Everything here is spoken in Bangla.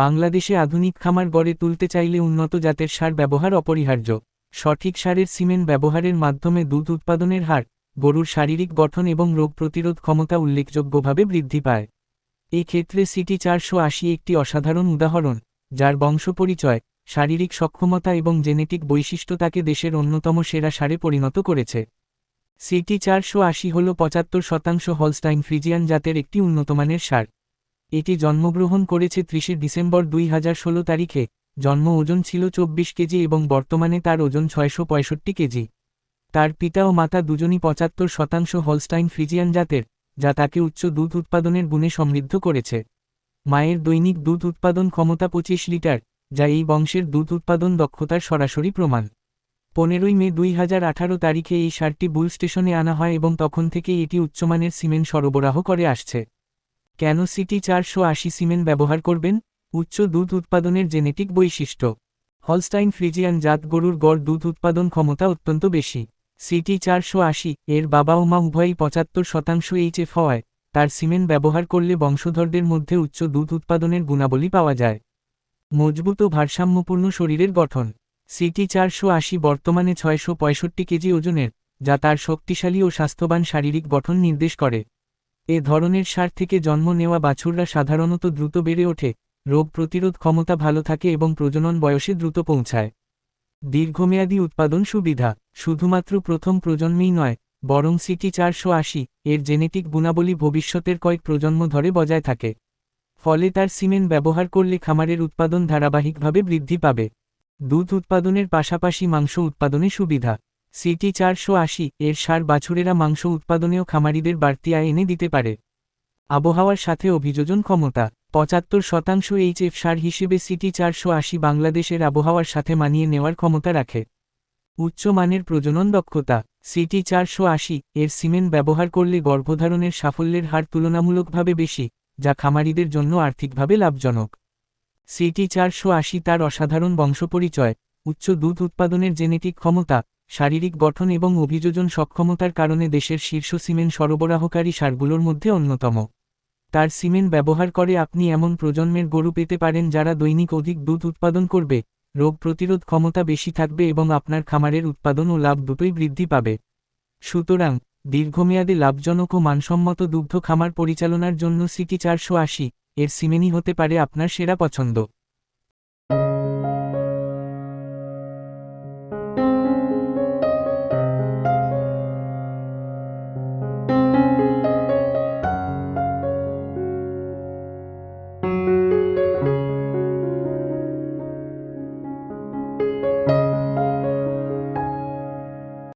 বাংলাদেশে আধুনিক খামার গড়ে তুলতে চাইলে উন্নত জাতের সার ব্যবহার অপরিহার্য। সঠিক সারের সিমেন্ট ব্যবহারের মাধ্যমে দুধ উৎপাদনের হার, গরুর শারীরিক গঠন এবং রোগ প্রতিরোধ ক্ষমতা উল্লেখযোগ্যভাবে বৃদ্ধি পায়। এই ক্ষেত্রে সিটি চারশো আশি একটি অসাধারণ উদাহরণ, যার বংশপরিচয় শারীরিক সক্ষমতা এবং জেনেটিক বৈশিষ্ট্য তাকে দেশের অন্যতম সেরা সারে পরিণত করেছে। সিটি চারশো আশি হল পঁচাত্তর শতাংশ হলস্টাইন ফ্রিজিয়ান জাতের একটি উন্নতমানের সার। এটি জন্মগ্রহণ করেছে ত্রিশে ডিসেম্বর দুই হাজার ষোলো তারিখে। জন্ম ওজন ছিল চব্বিশ কেজি এবং বর্তমানে তার ওজন ছয়শো পঁয়ষট্টি কেজি। তার পিতা ও মাতা দুজনই পঁচাত্তর শতাংশ হলস্টাইন ফ্রিজিয়ান জাতের, যা তাকে উচ্চ দুধ উৎপাদনের গুণে সমৃদ্ধ করেছে। মায়ের দৈনিক দুধ উৎপাদন ক্ষমতা পঁচিশ লিটার, যা এই বংশের দুধ উৎপাদন দক্ষতার সরাসরি প্রমাণ। পনেরোই মে দুই হাজার আঠারো তারিখে এই সারটি বুল স্টেশনে আনা হয় এবং তখন থেকে এটি উচ্চমানের সিমেন্ট সরবরাহ করে আসছে। কেন সিটি চারশো আশি সিমেন্ট ব্যবহার করবেন? উচ্চ দুধ উৎপাদনের জেনেটিক বৈশিষ্ট্য। হলস্টাইন ফ্রিজিয়ান জাত গরুর গড় দুধ উৎপাদন ক্ষমতা অত্যন্ত বেশি। সিটি চারশো আশি এর বাবা ও মা উভয়ই পঁচাত্তর শতাংশ এইচএফ হওয়ায় তার সিমেন্ট ব্যবহার করলে বংশধরদের মধ্যে উচ্চ দুধ উৎপাদনের গুণাবলী পাওয়া যায়। মজবুত ও ভারসাম্যপূর্ণ শরীরের গঠন। সিটি চারশো আশি বর্তমানে ছয়শো পঁয়ষট্টি কেজি ওজনের, যা তার শক্তিশালী ও স্বাস্থ্যবান শারীরিক গঠন নির্দেশ করে। এ ধরনের সার থেকে জন্ম নেওয়া বাছুররা সাধারণত দ্রুত বেড়ে ওঠে, রোগ প্রতিরোধ ক্ষমতা ভালো থাকে এবং প্রজনন বয়সে দ্রুত পৌঁছায়। দীর্ঘমেয়াদী উৎপাদন সুবিধা, শুধুমাত্র প্রথম প্রজন্মেই নয়, বরং সিটি চারশো আশি এর জেনেটিক গুণাবলী ভবিষ্যতের কয়েক প্রজন্ম ধরে বজায় থাকে। ফলে তার সিমেন্ট ব্যবহার করলে খামারের উৎপাদন ধারাবাহিকভাবে বৃদ্ধি পাবে। দুধ উৎপাদনের পাশাপাশি মাংস উৎপাদনে সুবিধা। সিটি চারশো আশি এর সার বাছুরেরা মাংস উৎপাদনেও খামারিদের বাড়তি আয় এনে দিতে পারে। আবহাওয়ার সাথে অভিযোজন ক্ষমতা। পঁচাত্তর শতাংশ এইচএফ সার হিসেবে সিটি চারশো আশি বাংলাদেশের আবহাওয়ার সাথে মানিয়ে নেওয়ার ক্ষমতা রাখে। উচ্চমানের প্রজনন দক্ষতা। সিটি চারশো আশি এর সিমেন্ট ব্যবহার করলে গর্ভধারণের সাফল্যের হার তুলনামূলকভাবে বেশি, যা খামারিদের জন্য আর্থিকভাবে লাভজনক। সিটি চারশো আশি তার অসাধারণ বংশপরিচয়, উচ্চ দুধ উৎপাদনের জেনেটিক ক্ষমতা শারীরিক গঠন এবং অভিযোজন সক্ষমতার কারণে দেশের শীর্ষ সিমেন্ট সরবরাহকারী সারগুলোর মধ্যে অন্যতম। তার সিমেন্ট ব্যবহার করে আপনি এমন প্রজন্মের গরু পেতে পারেন যারা দৈনিক অধিক দুধ উৎপাদন করবে, রোগ প্রতিরোধ ক্ষমতা বেশি থাকবে এবং আপনার খামারের উৎপাদন ও লাভ দুটোই বৃদ্ধি পাবে। সুতরাং, দীর্ঘমেয়াদে লাভজনক ও মানসম্মত দুগ্ধ খামার পরিচালনার জন্য সিটি চারশো আশি এর সিমেনি হতে পারে আপনার সেরা পছন্দ।